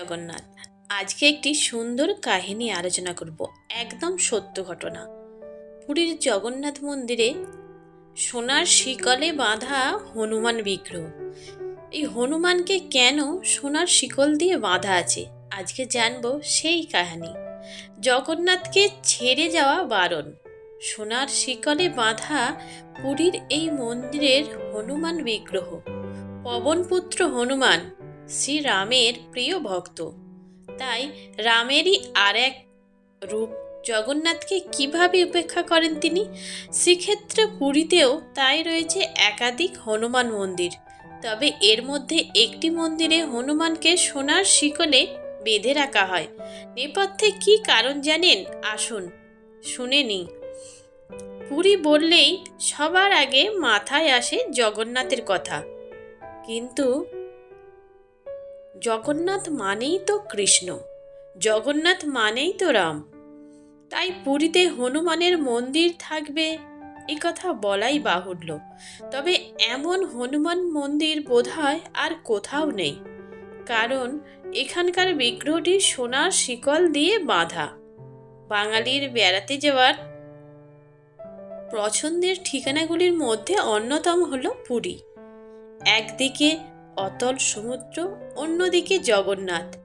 জগন্নাথ। আজকে একটি সুন্দর কাহিনী আলোচনা করব, একদম সত্য ঘটনা। পুরীর জগন্নাথ মন্দিরে সোনার শিকলে বাঁধা হনুমান বিগ্রহ। এই হনুমানকে কেন সোনার শিকল দিয়ে বাঁধা আছে? আজকে জানব সেই কাহিনী। জগন্নাথকে ছেড়ে যাওয়া বারণ। সোনার শিকলে বাঁধা পুরীর এই মন্দিরের হনুমান বিগ্রহ। পবনপুত্র হনুমান শ্রীরামের প্রিয় ভক্ত। তাই রামেরই আর এক রূপ জগন্নাথকে কীভাবে উপেক্ষা করেন তিনি? শ্রীক্ষেত্রে পুরীতেও তাই রয়েছে একাধিক হনুমান মন্দির। তবে এর মধ্যে একটি মন্দিরে হনুমানকে সোনার শিকলে বেঁধে রাখা হয়। নেপথ্যে কি কারণ জানেন? আসুন, শুনে নিই। পুরী বললেই সবার আগে মাথায় আসে জগন্নাথের কথা। কিন্তু জগন্নাথ মানেই তো কৃষ্ণ, জগন্নাথ মানেই তো রাম। তাই পুরীতে হনুমানের মন্দির থাকবে, এ কথা বলাই বাহুল্য। তবে এমন হনুমান মন্দির বোধহয় আর কোথাও নেই, কারণ এখানকার বিগ্রহটি সোনার শিকল দিয়ে বাঁধা। বাঙালির বেড়াতে যাওয়ার পছন্দের ঠিকানাগুলির মধ্যে অন্যতম হলো পুরী। একদিকে অতল সমুদ্র, অন্যদিকে জগন্নাথ।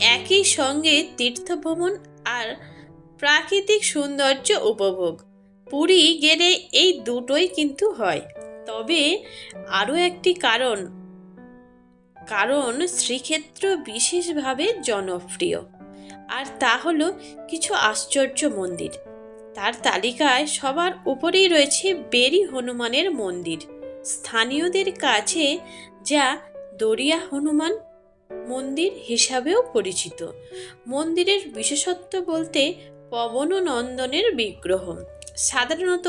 একই সঙ্গে তীর্থভ্রমণ আর প্রাকৃতিক সৌন্দর্য উপভোগ। পুরী গেলে এই দুটোই কিন্তু হয়। তবে আরও একটি কারণ কারণ শ্রীক্ষেত্র বিশেষভাবে জনপ্রিয়। আর তা হলো কিছু আশ্চর্য মন্দির। তার তালিকায় সবার উপরেই রয়েছে বেরি হনুমানের মন্দির। স্থানীয়দের কাছে যা দরিয়া হনুমান মন্দির হিসাবেও পরিচিত। মন্দিরের বিশেষত্ব বলতে পবন নন্দনের বিগ্রহ। সাধারণত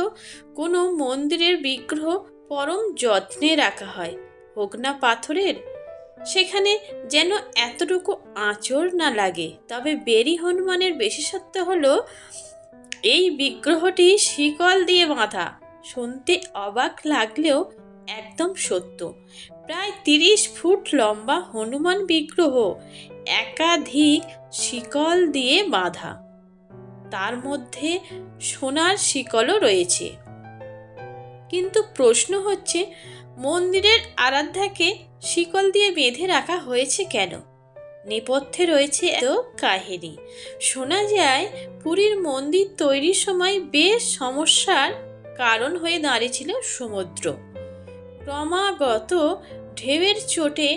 কোনো মন্দিরের বিগ্রহ পরম যত্নে রাখা হয়, হোক না পাথরের। সেখানে যেন এতটুকু আঁচড় না লাগে। তবে বেরি হনুমানের বিশেষত্ব হলো, এই বিগ্রহটি শিকল দিয়ে বাঁধা। শুনতে অবাক লাগলেও একদম সত্য। প্রায় তিরিশ ফুট লম্বা হনুমান বিগ্রহ, একাধিক শিকল দিয়ে বাঁধা। তার মধ্যে সোনার শিকলও রয়েছে। কিন্তু প্রশ্ন হচ্ছে, মন্দিরের আরাধ্যাকে শিকল দিয়ে বেঁধে রাখা হয়েছে কেন? নেপথ্যে রয়েছে এত কাহিনী। শোনা যায়, পুরীর মন্দির তৈরির সময় বেশ সমস্যার কারণ হয়ে দাঁড়িয়েছিল সমুদ্র। ক্রমাগত ঢেউয়ের চোটে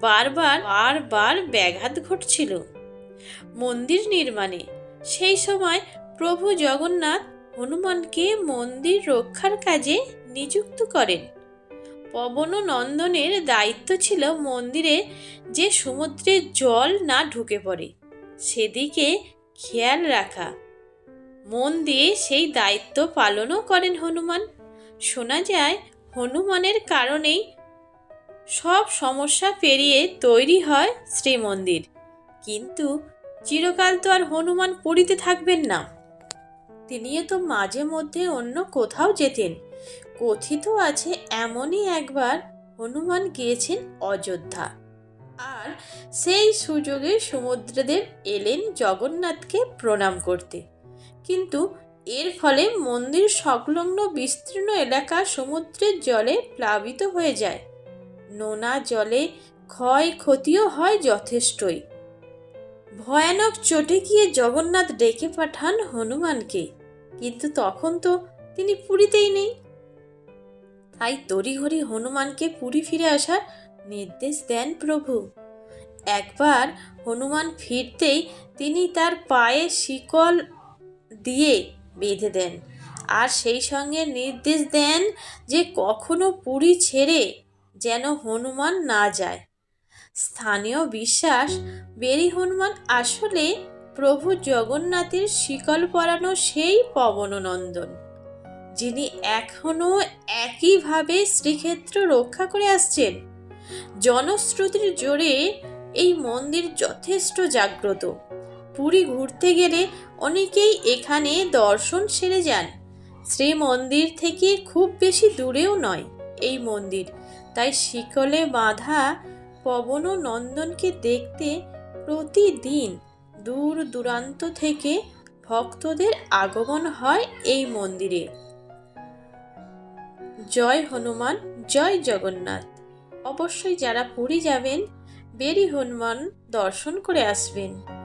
বারবার বারবার ব্যাঘাত ঘটছিল। মন্দির নির্মাণে। সেই সময় প্রভু জগন্নাথ হনুমানকে মন্দির রক্ষার কাজে নিযুক্ত করেন। পবন নন্দনের দায়িত্ব ছিল মন্দিরে যে সমুদ্রের জল না ঢুকে পড়ে, সেদিকে খেয়াল রাখা। মন দিয়ে সেই দায়িত্ব পালনও করেন হনুমান। শোনা যায়, হনুমানের কারণেই সব সমস্যা পেরিয়ে তৈরি হয় শ্রীমন্দির। কিন্তু চিরকাল তো আর হনুমান পুরীতে থাকবেন না। তিনিও তো মাঝে মধ্যে অন্য কোথাও যেতেন। কথিত আছে এমনই একবার হনুমান গিয়েছেন অযোধ্যা। আর সেই সুযোগে সমুদ্রদেব এলেন জগন্নাথকে প্রণাম করতে। কিন্তু এর ফলে মন্দির সংলগ্ন বিস্তীর্ণ এলাকা সমুদ্রের জলে প্লাবিত হয়ে যায়। নোনা জলে ক্ষয়ক্ষতিও হয় যথেষ্টই। ভয়ানক চটে গিয়ে জগন্নাথ ডেকে পাঠান হনুমানকে, কিন্তু তখন তো তিনি পুরীতেই নেই। তাই তড়িঘড়ি হনুমানকে পুরী ফিরে আসার নির্দেশ দেন প্রভু। একবার হনুমান ফিরতেই তিনি তার পায়ে শিকল দিয়ে বেঁধে দেন, আর সেই সঙ্গে নির্দেশ দেন যে কখনো পুরী ছেড়ে যেন হনুমান না যায়। স্থানীয় বিশ্বাস, বেরি হনুমান আসলে প্রভু জগন্নাথের শিকল পরানো সেই পবননন্দন, যিনি এখনও একইভাবে শ্রীক্ষেত্র রক্ষা করে আসছেন। জনশ্রুতির জোরে এই মন্দির যথেষ্ট জাগ্রত। পুরী ঘুরতে গেলে অনেকেই এখানে দর্শন সেরে যান। শ্রী মন্দির থেকে খুব বেশি দূরেও নয় এই মন্দির। তাই শিকলে বাঁধা পবন নন্দনকে দেখতে প্রতিদিন দূর দূরান্ত থেকে ভক্তদের আগমন হয় এই মন্দিরে। জয় হনুমান, জয় জগন্নাথ। অবশ্যই যারা পুরী যাবেন, বেরি হনুমান দর্শন করে আসবেন।